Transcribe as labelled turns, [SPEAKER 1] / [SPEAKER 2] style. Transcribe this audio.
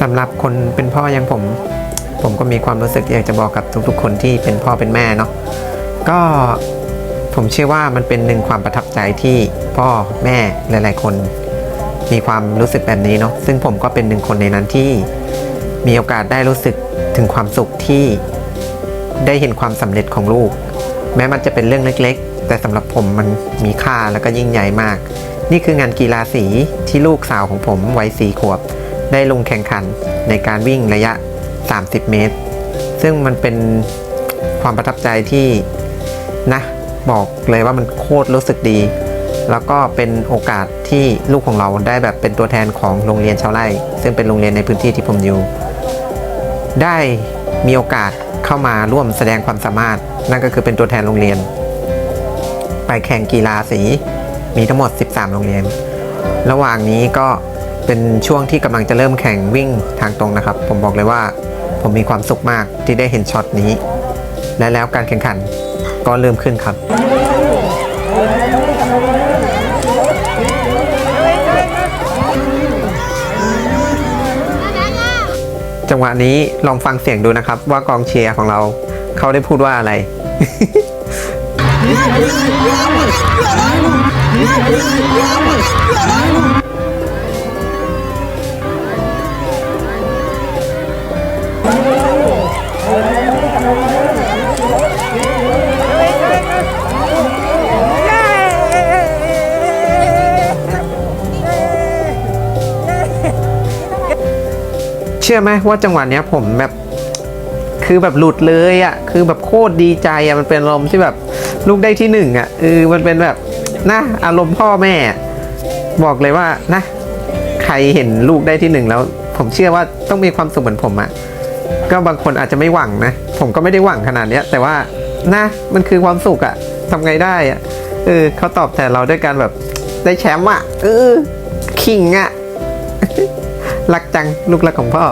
[SPEAKER 1] สำหรับคนเป็นพ่ออย่างผม ผมก็มีความรู้สึกอยากจะบอกกับทุกๆ คนที่เป็นพ่อเป็นแม่เนาะก็ผมเชื่อว่ามันเป็นหนึ่งความประทับใจที่พ่อแม่หลาย ๆ คน มีความรู้สึกแบบนี้เนาะซึ่งผมก็เป็นหนึ่งคนในนั้นที่มีโอกาสได้รู้สึกถึงความสุขที่ได้เห็นความสำเร็จของลูก แม้มันจะเป็นเรื่องเล็ก ๆ แต่สำหรับผมมันมีค่าแล้วก็ยิ่งใหญ่มาก นี่คืองานกีฬาสีที่ลูกสาวของผมวัยสี่ขวบ ได้ลงแข่งขันในการวิ่งระยะ 30 เมตร ซึ่งมันเป็นความประทับใจที่นะบอกเลยว่ามันโคตรรู้สึกดี แล้วก็เป็นโอกาสที่ลูกของเราได้แบบเป็นตัวแทนของโรงเรียนชาวไร่ ซึ่งเป็นโรงเรียนในพื้นที่ที่ผมอยู่ ได้มีโอกาสเข้ามาร่วมแสดงความสามารถ นั่นก็คือเป็นตัวแทนโรงเรียน ไปแข่งกีฬาสีมีทั้งหมด 13 โรงเรียน ระหว่างนี้ก็ เป็นช่วงที่กำลังจะเริ่มแข่งวิ่งทางตรงนะครับ ผมบอกเลยว่าผมมีความสุขมากที่ได้เห็นช็อตนี้ และแล้วการแข่งขันก็เริ่มขึ้นครับจังหวะนี้ลองฟังเสียงดูนะครับ ว่ากองเชียร์ของเราเขาได้พูดว่าอะไร เชื่อไหมว่าจังหวะเนี้ยผมแบบคือแบบหลุดเลยอะ่ะคือแบบโคตรดีใจอะ่ะมันเป็นอารมณ์ที่แบบลูกได้ที่หนึ่งอะ่ะเออมันเป็นแบบนะอารมณ์พ่อแม่ บอกเลยว่านะ ใครเห็นลูกได้ที่หนึ่งแล้ว ผมเชื่อว่าต้องมีความสุขเหมือนผมอะ่ะก็บางคนอาจจะไม่หวังนะ ผมก็ไม่ได้หวังขนาดเนี้ย แต่ว่านะมันคือความสุขอะ่ะทำไงได้อะ่ะเออเขาตอบแทนเราด้วยการแบบได้แชมป์อะเออคิงอะ รักจังลูกรักของพ่อ